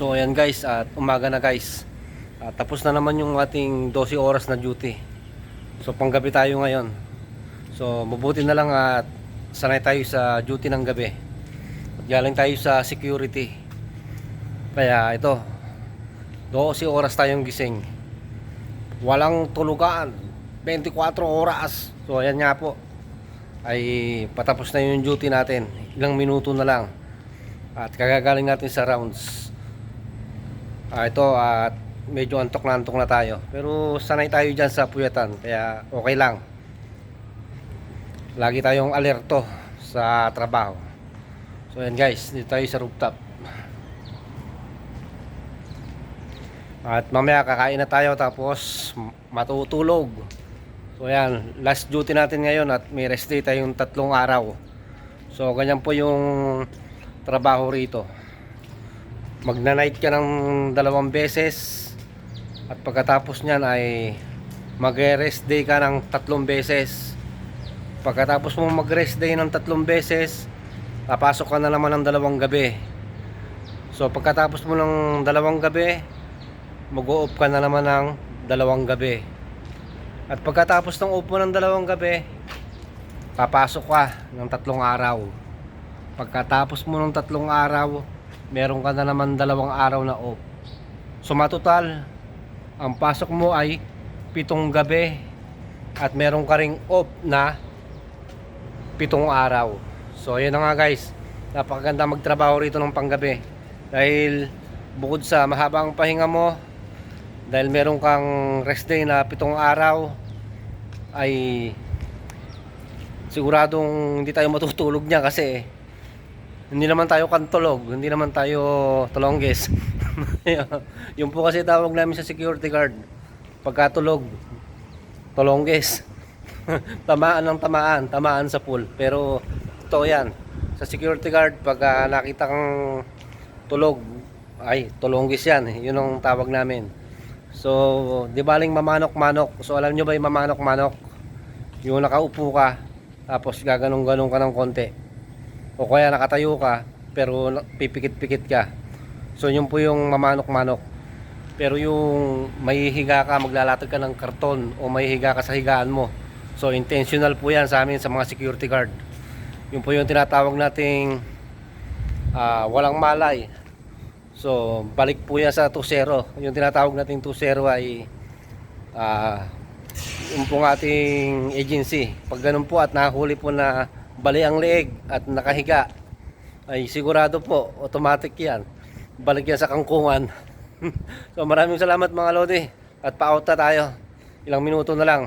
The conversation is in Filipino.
So ayan guys, at umaga na guys. At tapos na naman yung ating 12 oras na duty. So panggabi tayo ngayon. So mabuti na lang at sanay tayo sa duty ng gabi. At galing tayo sa security. Kaya ito, 12 oras tayong gising. Walang tulugan. 24 oras. So ayan nga po. Ay patapos na yung duty natin. Ilang minuto na lang. At kagagaling natin sa rounds. Ah, ito at medyo antok na antok na tayo. Pero sanay tayo dyan sa puyatan. Kaya okay lang. Lagi tayong alerto sa trabaho. So yan guys, dito tayo sa rooftop. At mamaya kakain na tayo tapos matutulog. So yan, last duty natin ngayon at may rest day tayong tatlong araw. So ganyan po yung trabaho rito. Magna-night ka ng dalawang beses at pagkatapos niyan ay mag-rest day ka ng tatlong beses. Pagkatapos mo mag-rest day ng tatlong beses, papasok ka na naman ng dalawang gabi. So pagkatapos mo ng dalawang gabi, mag-off ka na naman ng dalawang gabi. At pagkatapos ng off mo ng dalawang gabi, papasok ka ng tatlong araw. Pagkatapos mo ng tatlong araw, meron ka na naman dalawang araw na off. So matotal, ang pasok mo ay pitong gabi at meron ka ring off na pitong araw. So yun na nga guys, napakaganda magtrabaho rito ng panggabi. Dahil bukod sa mahabang pahinga mo, dahil meron kang rest day na pitong araw, ay siguradong hindi tayo matutulog niya kasi hindi naman tayo kantulog, hindi naman tayo tulongges. yung po kasi tawag namin sa security guard. Pagkatulog, tulongges. tamaan ng tamaan, tamaan sa pool. Pero ito yan. Sa security guard, pag ah, nakita kang tulog, ay, tulongges yan. Yun ang tawag namin. So, di baling mamanok-manok. So, alam nyo ba yung mamanok-manok? Yung nakaupo ka, tapos gaganong-ganong ka ng konti. O kaya nakatayo ka, pero pipikit-pikit ka. So, yun po yung mamanok-manok. Pero yung may higa ka, maglalatag ka ng karton o may higa ka sa higaan mo. So, intentional po yan sa amin sa mga security guard. Yun po yung tinatawag nating ah, walang malay. So, balik po yan sa 2-0. Yung tinatawag nating 2-0 ay ah, yung pong ating agency. Pag ganun po at nahuli po na bali ang leeg at nakahiga, ay sigurado po, automatic yan. Balik yan sa kangkungan. so maraming salamat mga Lodi. At pa-out na tayo. Ilang minuto na lang.